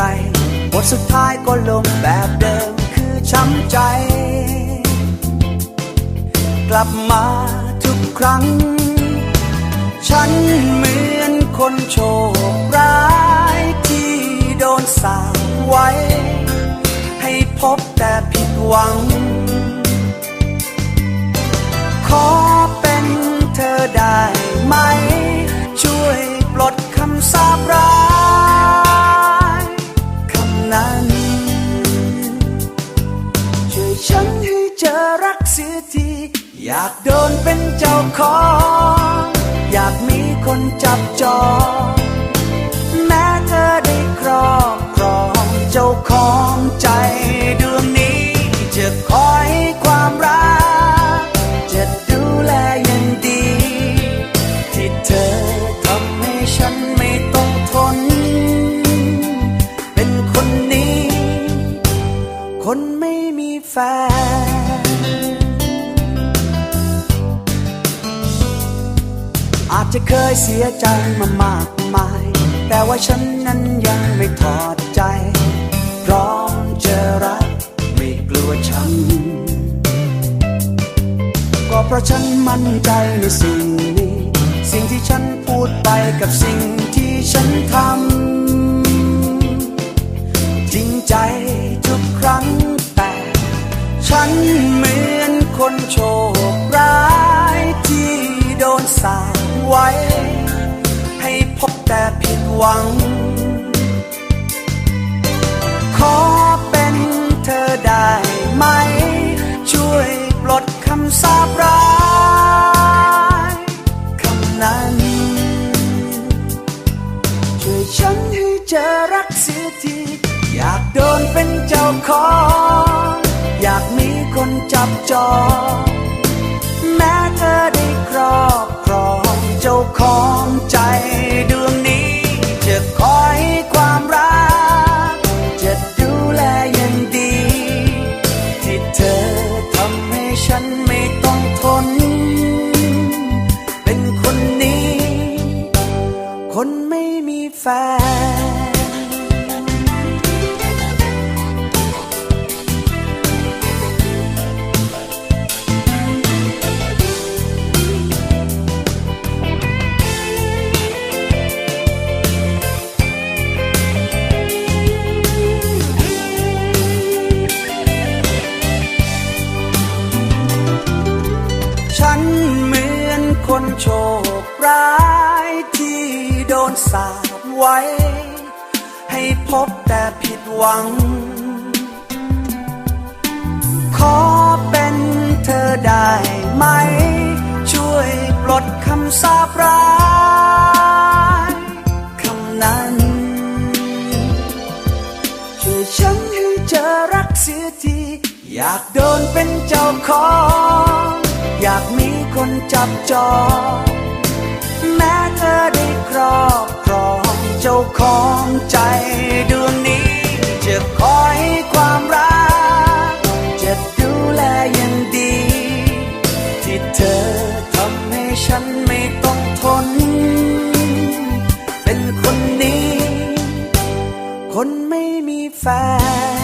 ลบทสุดท้ายก็ลงแบบเดิมคือช้ำใจ กลับมาทุกครั้ง ฉันเหมือนคนโชคร้ายที่โดนสาไว้ ให้พบแต่ผิดหวัง ขอ ฉันให้เจอรักเสียที อยากโดนเป็นเจ้าของ อยากมีคนจับจอง แฟนอาจจะเคยเสียใจมามากมาย แต่ว่าฉันนั้นยังไม่ถอดใจ พร้อมจะรักไม่กลัวช้ำก็เพราะฉันมั่นใจในสิ่งนี้ สิ่งที่ฉันพูดไปกับสิ่งที่ฉันทำ เหมือนคนโชคร้ายที่โดนสาปไว้ ให้พบแต่ผิดหวัง ขอเป็นเธอได้ไหม ช่วยปลดคำสาปร้ายคำนั้นช่วยฉันให้เจอรักเสียทีอยากโดนเป็นเจ้าของอยากมี คนจับจองแม้เธอได้ครอบครองเจ้าของใจดวงนี้ จะคอยความรัก จะดูแลอย่างดี ที่เธอทำให้ฉันไม่ต้องทน เป็นคนนี้ คนไม่มีแฟน โชคร้ายที่โดนสาปไว้ ให้พบแต่ผิดหวัง ขอเป็นเธอได้ไหม ช่วยปลดคำสาปร้ายคำนั้นช่วยฉันให้เจอรักเสียที อยากโดนเป็นเจ้าของ อยากมีคนจับจองแม้เธอได้ครอบครองเจ้าของใจดวงนี้ จะคอยความรัก จะดูแลอย่างดี ที่เธอทำให้ฉันไม่ต้องทน เป็นคนนี้ คนไม่มีแฟน